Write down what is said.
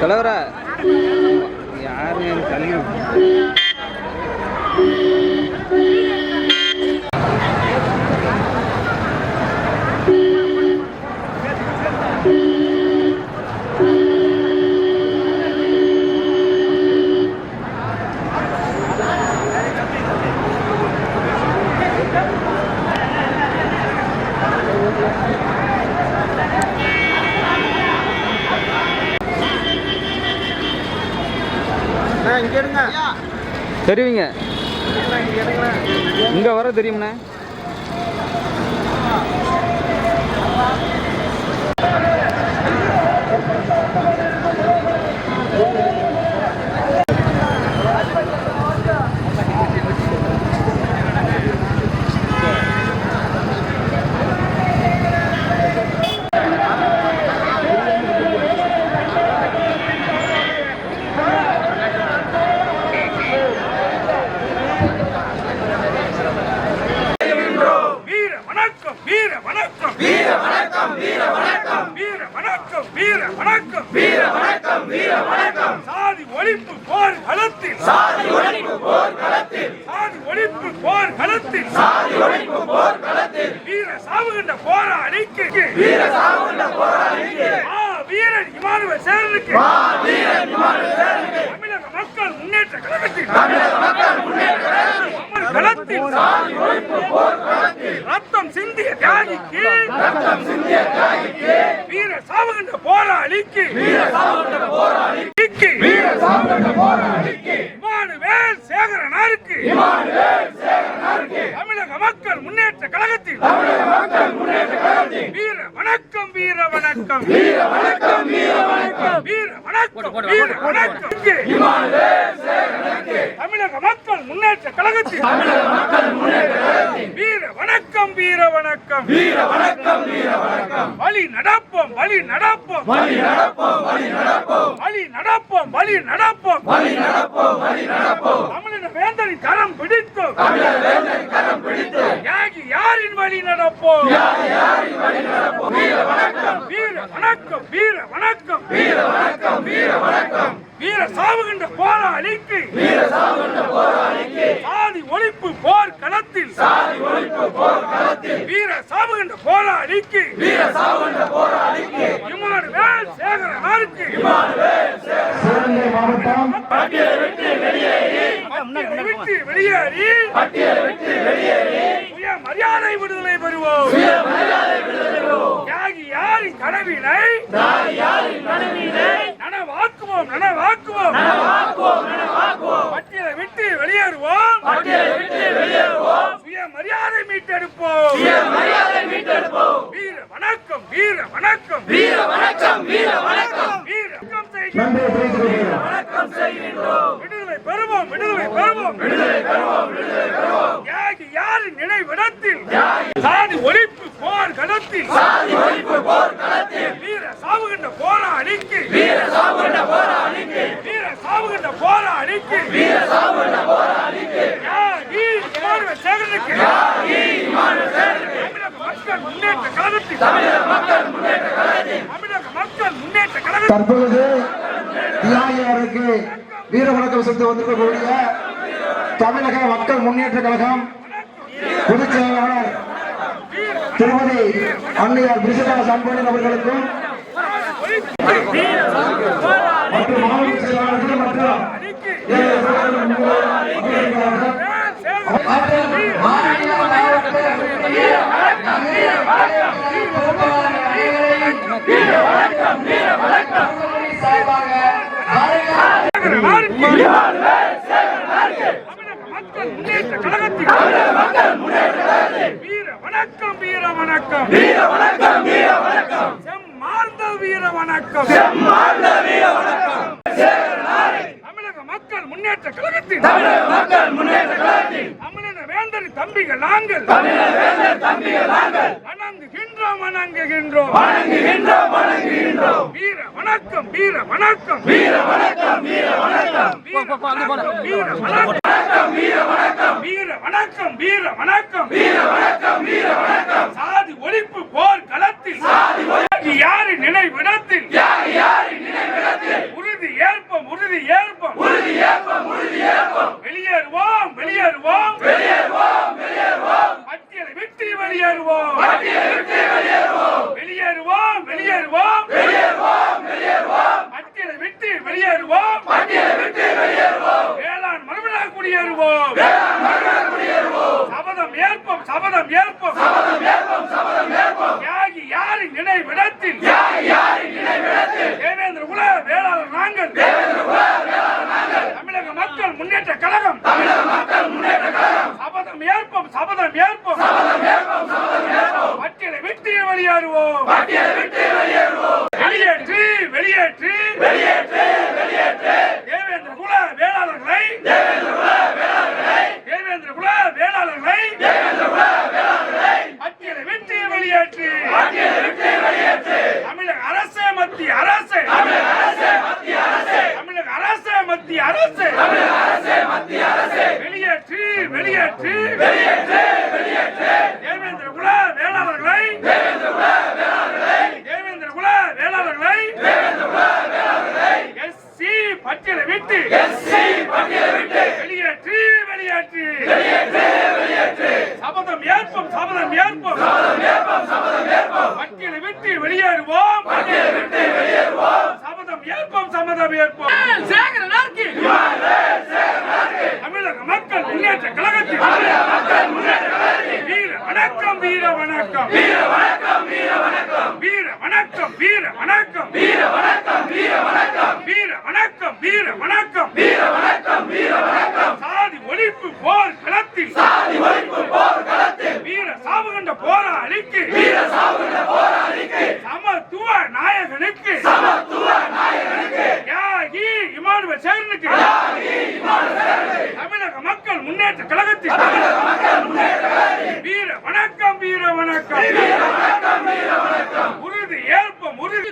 Kalau. Thank you. தெரிவிங்க இங்கே வர தெரியும்ண்ணே. போராளிக்கு. வீர சாவுகின்ற போராளிக்கு ஆ வீரன் இமானுவல் சேரனுக்கு. வீரன் இமானுவல் சேரனுக்கு. மக்கள் முன்னேற்ற கழகத்தில் களத்தில் ரத்தம் சிந்திய தியாகிக்கு வீர சாவுகின்ற போராளிக்கு இமானுவேல் சேகரனாருக்கு தமிழக மக்கள் முன்னேற்ற கழகத்தில் வீர வணக்கம் வீர வணக்கம் வீர வணக்கம் வீர வணக்கம். வீர தமிழக மக்கள் முன்னேற்ற கழகத்தில் வீர வணக்கம் வீர வணக்கம் வீர வணக்கம் வீர வணக்கம். வழி நடப்போம் வழி நடப்போம் வழி நடப்போம் வழி நடப்போம். வழி நடப்போம் வழி நடப்போம். வழி நடப்போம் வழி நடப்போம் தமிழக வேந்தரின் கரம் பிடித்தோம் தமிழக வேந்தரின் கரம் பிடித்தோம் யாகி யாரின் வழி நடப்போம் யாகி யாரின் வழி நடப்போம் வீர வணக்கம் வீர வணக்கம் வீர வணக்கம் வீர வணக்கம் வீர வணக்கம் வீர சாவுகின்ற போராளிக்கு வீர சாவுகின்ற போராளிக்கு சாதி ஒழிப்பு போர் களத்தில் சாதி ஒழிப்பு போர் களத்தில் வீர சாவுகின்ற போராளிக்கு வீர சாவுகின்ற போராளிக்கு இமானுவேல் சேகரனாருக்கு. இமானுவேல் சிவகங்கை மாவட்டம் பட்டியலை விட்டு வெளியேறி பட்டியலை விட்டு வெளியேறி பட்டியலை விட்டு வெளியேறி சுய மரியாதை விடுதலை பெறுவோம். சுய மரியாதை விடுதலை பெறுவோம். தியாகி யாரின் கனவினை தியாகி யாரின் கனவினை நனவாக்குவோம் நனவாக்குவோம். நனவாக்குவோம் பட்டியலை விட்டு வெளியேறுவோம் பட்டியலை விட்டு வெளியேறுவோம் சுய மரியாதை மீட்டெடுப்போம் சுய மரியாதை மீட்டெடுப்போம் வீர வணக்கம் வீர வணக்கம். வீர வணக்கம் வீர வணக்கம். வீர வணக்கம் வணக்கம் செய்கின்றோம். விடுதலை பெறுவோம் விடுதலை பெறுவோம். விடுதலை பெறுவோம் விடுதலை பெறுவோம். தியாகி யாரின் நினைவிடத்தில்? சாதி ஒழிப்பு போர் களத்தில். சாதி ஒழிப்பு போர் களத்தில். வீர சாவுகின்ற போராளிக்கு. வீர சாவுகின்ற போராளிக்கு. வீர சாவுகின்ற போராளிக்கு. வீர சாவுகின்ற போராளிக்கு. தியாகி இமானுவேல் சேகரனுக்கு. தியாகி மக்கள் முன்னேற்ற கழகத்தில் தமிழக மக்கள் முன்னேற்ற தற்பொழுது தியாகியாருக்கு வீர வணக்கம் செலுத்த வந்திருக்கக்கூடிய தமிழக மக்கள் முன்னேற்ற கழகம் பொதுச் செயலாளர் திருமதி அன்னையார் பிரிசகா சம்பவன் அவர்களுக்கும் மற்றும் மாவட்ட செயலாளர்கள் மற்றும் ஏழை சகோதரர்கள் அவர்களுக்காக மாநில மாவட்ட சார்பாக மக்கள் முன்னேற்ற கழகத்தில் மக்கள் முன்னேற்ற கழகத்தில் வீர வணக்கம் வீர வணக்கம் வீர வணக்கம் வீர வணக்கம் செம்மார்ந்த வீர வணக்கம் செம்மார்ந்த வீர வணக்கம் தமிழக மக்கள் முன்னேற்ற தமிழக மக்கள் முன்னேற்ற கழகத்தில் தமிழக வேந்தர் தம்பிகள் நாங்கள் தமிழக வேந்தர் தம்பிகள் நாங்கள் வணங்குகின்றோம். வணங்குகின்றோம் வணங்குகின்றோம். வீர வணக்கம் வீர வணக்கம். வீர வணக்கம் வீர வணக்கம். வீர வணக்கம் வீர வணக்கம். வீர வணக்கம். வீர வணக்கம் வீர வணக்கம். வீர வணக்கம் வெளியேறுவோம். வெளியேறுவோம் வெளியேறுவோம். மத்தியை விட்டு வெளியேறுவோம். மத்தியை விட்டு வெளியேறுவோம். வேளாண் மறுபடியும் குடியேறுவோம். வேளாண் மறுபடியும் குடியேறுவோம். சபதம் ஏற்போம் சபதம் ஏற்போம். வெளியேற்றி வெளியேற்று. பதவியேற்போம் தமிழக மக்கள் முன்னேற்ற கழகத்தில். வீர வணக்கம் வீர வணக்கம் வீர வணக்கம் வீர வணக்கம் வீர வணக்கம். வீர வணக்கம் வீர வணக்கம். வீர வணக்கம் வீர வணக்கம். வீர வணக்கம் வீர வணக்கம். முன்னேற்ற கழகத்தில். வீர வணக்கம் வீர வணக்கம். உறுதி ஏற்பம் உறுதி